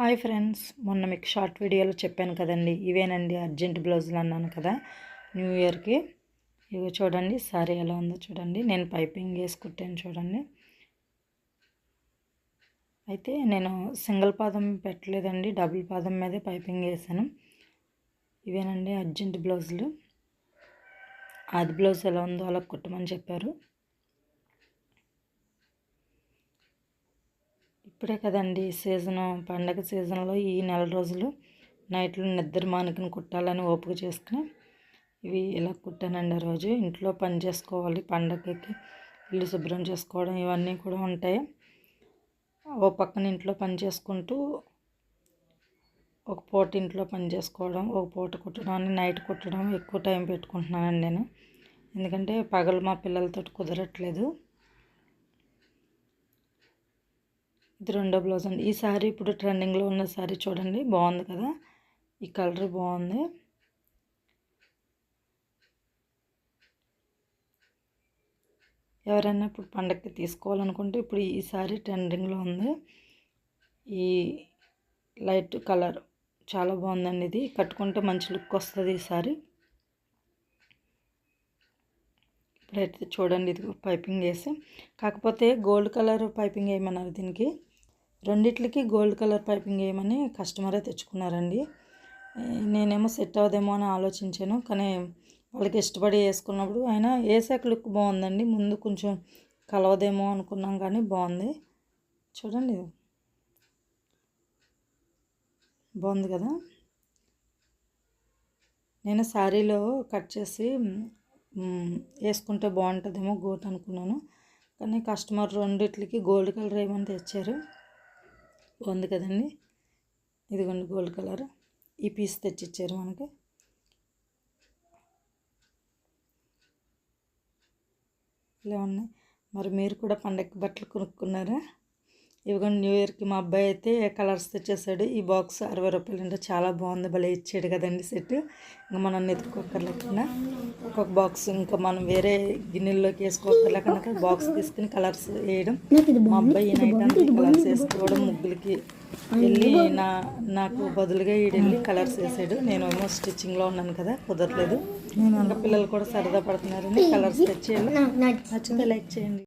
Hi friends మొన్న మీకు short వీడియోలో చెప్పాను కదండి ఇవేనండి అర్జెంట్ బ్లౌజులు అన్నాను కదా న్యూ ఇయర్కి. ఇవి చూడండి సారీ ఎలా ఉందో చూడండి నేను పైపింగ్ వేసి కుట్టాను చూడండి. అయితే నేను సింగిల్ పాదం పెట్టలేదండి డబుల్ పాదం మీదే పైపింగ్ వేసాను. ఇవేనండి అర్జెంట్ బ్లౌజులు. ఆది బ్లౌజ్ ఎలా ఉందో అలా కుట్టమని చెప్పారు. ఇప్పుడే కదండి సీజను. పండగ సీజన్లో ఈ నెల రోజులు నైట్లో నిద్ర మానుకుని కుట్టాలని ఓపిక చేసుకుని ఇవి ఇలా కుట్టానండి ఆ రోజు. ఇంట్లో పని చేసుకోవాలి పండగకి ఇల్లు శుభ్రం చేసుకోవడం ఇవన్నీ కూడా ఉంటాయి. ఓ పక్కన ఇంట్లో పని చేసుకుంటూ ఒక పూట ఇంట్లో పని చేసుకోవడం ఒక పూట కుట్టడం నైట్ కుట్టడం ఎక్కువ టైం పెట్టుకుంటున్నానండి నేను. ఎందుకంటే పగలు మా పిల్లలతో కుదరట్లేదు. ఇది రెండో బ్లౌజ్ అండి. ఈ శారీ ఇప్పుడు ట్రెండింగ్లో ఉన్న శారీ చూడండి. బాగుంది కదా? ఈ కలర్ బాగుంది. ఎవరైనా ఇప్పుడు పండగకి తీసుకోవాలనుకుంటే ఇప్పుడు ఈ శారీ ట్రెండింగ్లో ఉంది. ఈ లైట్ కలర్ చాలా బాగుందండి ఇది. కట్టుకుంటే మంచి లుక్ వస్తుంది ఈ సారీ. ఇప్పుడైతే చూడండి ఇది పైపింగ్ వేసి. కాకపోతే గోల్డ్ కలర్ పైపింగ్ వేయమన్నారు దీనికి. రెండిట్లకి గోల్డ్ కలర్ పైపింగ్ వేయమని కస్టమరే తెచ్చుకున్నారండి. నేనేమో సెట్ అవదేమో అని ఆలోచించాను కానీ వాళ్ళకి ఇష్టపడి వేసుకున్నప్పుడు అయినా వేసాక లుక్ బాగుందండి. ముందు కొంచెం కలవదేమో అనుకున్నాం కానీ బాగుంది. చూడండి బాగుంది కదా? నేను శారీలో కట్ చేసి వేసుకుంటే బాగుంటుందేమో గోట్ అనుకున్నాను కానీ కస్టమర్ రెండిట్లకి గోల్డ్ కలర్ ఏమని తెచ్చారు. బాగుంది కదండి. ఇదిగోండి గోల్డ్ కలర్. ఈ పీస్ తెచ్చిచ్చారు మనకి. ఇలా ఉన్నాయి. మరి మీరు కూడా పండగకి బట్టలు కొనుక్కున్నారా? ఇవిగోండి న్యూ ఇయర్కి మా అబ్బాయి అయితే కలర్స్ తెచ్చేసాడు. ఈ బాక్స్ అరవై రూపాయలు అంటే చాలా బాగుంది. భలే ఇచ్చాడు కదండి సెట్. ఇంకా మనం ఎత్తుకోకర్లేకుండా ఒక్కొక్క బాక్స్ ఇంకా మనం వేరే గిన్నెల్లోకి వేసుకోకర్లేకుండా బాక్స్ తీసుకుని కలర్స్ వేయడం. మా అబ్బాయి నైట్ అంతా కలర్స్ వేసుకోవడం ముగ్గులకి వెళ్ళి నా నాకు బదులుగా వెళ్ళి కలర్స్ వేసాడు. నేను ఏమో స్టిచ్చింగ్లో ఉన్నాను కదా కుదరలేదు. ఇంకా పిల్లలు కూడా సరదా పడుతున్నారని కలర్స్ తెచ్చేయాలి. నచ్చితే లైక్ చేయండి.